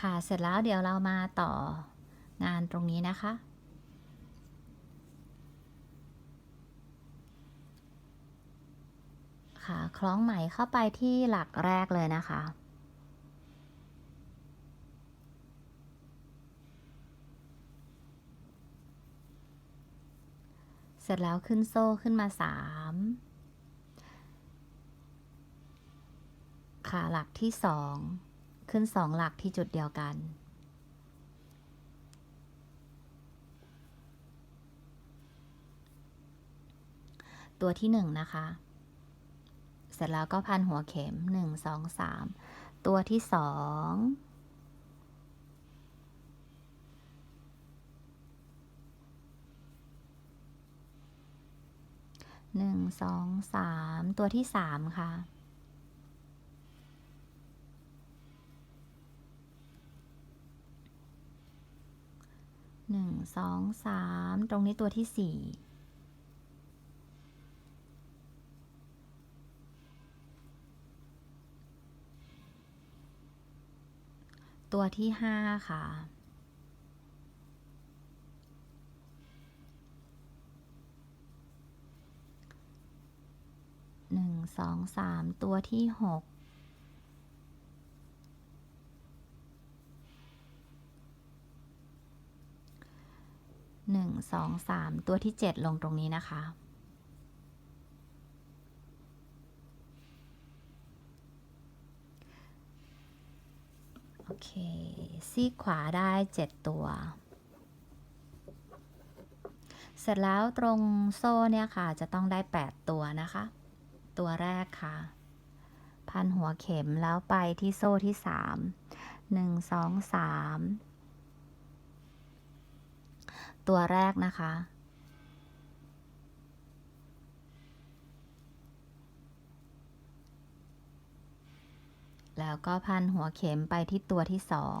ค่ะ เสร็จแล้วเดี๋ยวเรามาต่องานตรงนี้นะคะ ค่ะ คล้องไหมเข้าไปที่หลักแรกเลยนะคะเสร็จแล้วขึ้นโซ่ขึ้นมาสามค่ะหลักที่สอง ขึ้นสองหลักที่จุดเดียวกัน ตัวที่หนึ่งนะคะ เสร็จแล้วก็พันหัวเข็มหนึ่งสองสามตัวที่สองหนึ่งสองสามตัวที่สามค่ะ หนึ่งสองสามตรงนี้ตัวที่สี่ตัวที่ห้าค่ะ หนึ่งสองสามตัวที่หก หนึ่งสองสามตัวที่เจ็ดลงตรงนี้นะคะ โอเค ซีขวาได้เจ็ดตัว เสร็จแล้วตรงโซ่เนี่ยค่ะ จะต้องได้แปดตัวนะคะ ตัวแรกค่ะ พันหัวเข็มแล้วไปที่โซ่ที่สามหนึ่งสองสาม ตัวแรกนะคะ แล้วก็พันหัวเข็มไปที่ตัวที่สอง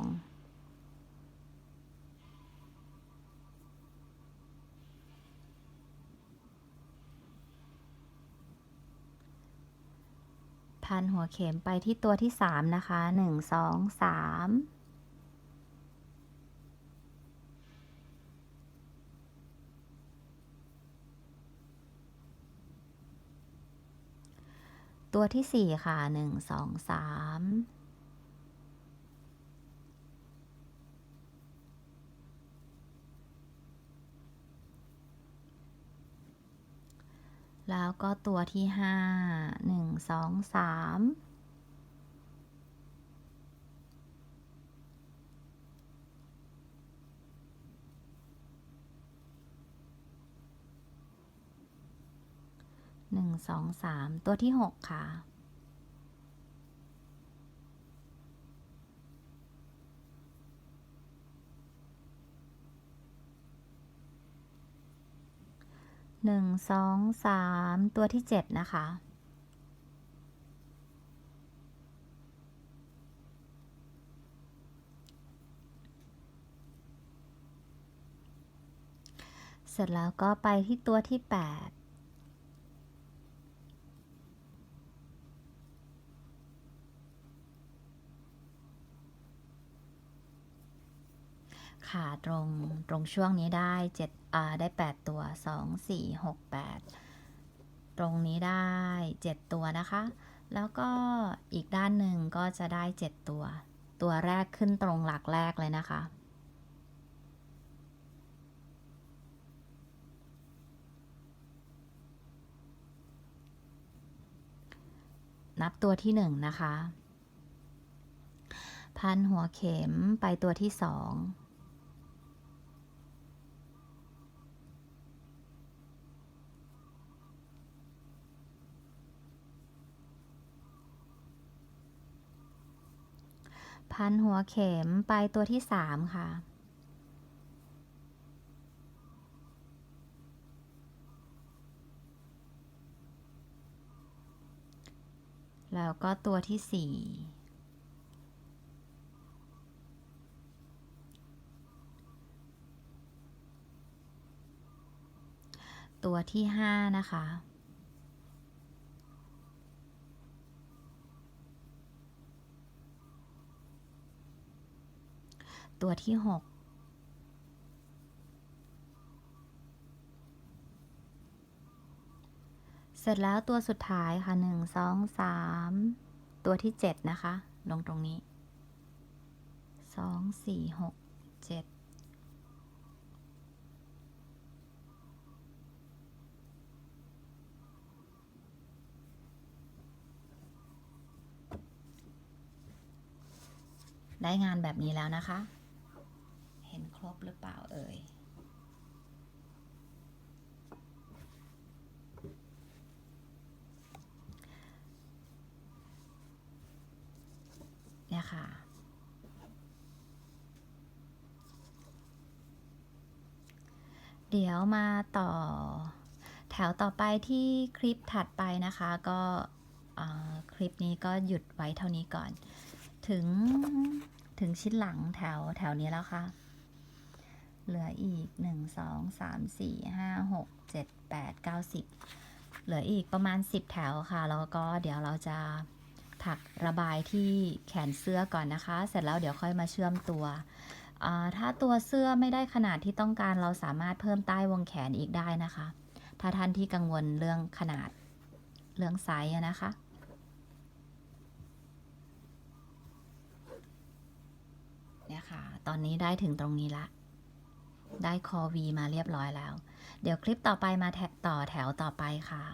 พันหัวเข็มไปที่ตัวที่สามนะคะหนึ่งสองสาม ตัวที่สี่ค่ะหนึ่งสองสามแล้วก็ตัวที่ห้าหนึ่งสองสาม หนึ่งสองสามตัวที่หกค่ะ หนึ่งสองสามตัวที่เจ็ดนะคะเสร็จแล้วก็ไปที่ตัวที่ 8 ค่ะตรงตรงช่วงนี้ได้เจ็ดอ่าได้แปดตัวสองสี่หกแปดตรงนี้ได้เจ็ดตัวนะคะ แล้วก็อีกด้านหนึ่งก็จะได้เจ็ดตัว ตัวแรกขึ้นตรงหลักแรกเลยนะคะนับตัวที่หนึ่งนะคะ พันหัวเข็มไปตัวที่สอง พันหัวเข็มไปตัวที่สามค่ะ แล้วก็ตัวที่สี่ตัวที่ห้านะคะ ตัวที่หกเสร็จแล้วตัวสุดท้ายค่ะหนึ่งสองสามตัวที่เจ็ดนะคะ ลงตรงนี้สองสี่หกเจ็ดได้งานแบบนี้แล้วนะคะ หรือเปล่าเอ่ยเนี่ยค่ะ เดี๋ยวมาต่อ แถวต่อไปที่คลิปถัดไปนะคะ ก็คลิปนี้ก็หยุดไว้เท่านี้ก่อน ถึงถึงชิ้นหลังแถวแถวนี้แล้วค่ะ เหลืออีก 1 2 3 4 5 6 7 8 9 10 เหลืออีกประมาณ 10 แถวค่ะ แล้วก็เดี๋ยวเราจะถักระบายที่แขนเสื้อก่อนนะคะ เสร็จแล้วเดี๋ยวค่อยมาเชื่อมตัว ถ้าตัวเสื้อไม่ได้ขนาดที่ต้องการเราสามารถเพิ่มใต้วงแขนอีกได้นะคะ ถ้าท่านที่กังวลเรื่องขนาดเรื่องไซส์นะคะเนี่ยค่ะ ตอนนี้ได้ถึงตรงนี้ละ ได้คอวีมาเรียบร้อยแล้ว เดี๋ยวคลิปต่อไปมาแท็กต่อแถวต่อไปค่ะ